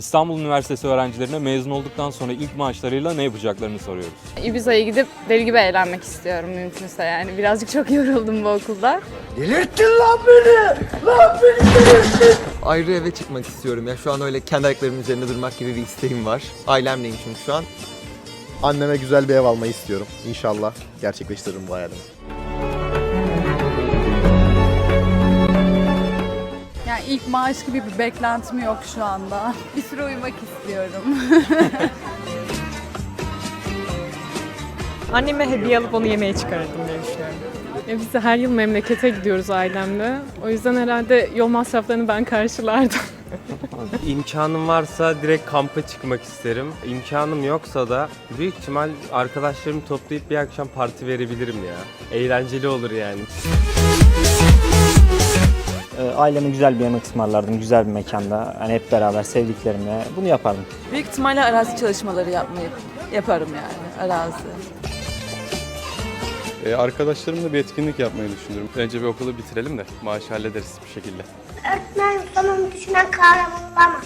İstanbul Üniversitesi öğrencilerine mezun olduktan sonra ilk maaşlarıyla ne yapacaklarını soruyoruz. Ibiza'ya gidip deli gibi eğlenmek istiyorum mümkünse yani. Birazcık çok yoruldum bu okulda. ayrı eve çıkmak istiyorum ya. Şu an öyle kendi ayaklarımın üzerinde durmak gibi bir isteğim var. Ailemleyim çünkü şu an. Anneme güzel bir ev almayı istiyorum. İnşallah gerçekleştiririm bu hayalimi. İlk maaş gibi bir beklentim yok şu anda. Bir süre uyumak istiyorum. Anneme hediye alıp onu yemeğe çıkarırdım diye düşünüyorum. Ya biz de her yıl memlekete gidiyoruz ailemle. O yüzden herhalde yol masraflarını ben karşılardım. İmkanım varsa direkt kampa çıkmak isterim. İmkanım yoksa da büyük ihtimal arkadaşlarımı toplayıp bir akşam parti verebilirim ya. Eğlenceli olur yani. Aileme güzel bir yemek ısmarlardım, güzel bir mekanda. Hani hep beraber sevdiklerimle bunu yapardım. Büyük ihtimalle arazi çalışmaları yapmayı yaparım yani arazi. Ee, arkadaşlarımla bir etkinlik yapmayı düşünüyorum. Önce bir okulu bitirelim de maaşı hallederiz bir şekilde. Öğretmen sonunu düşünen kahraman olamaz.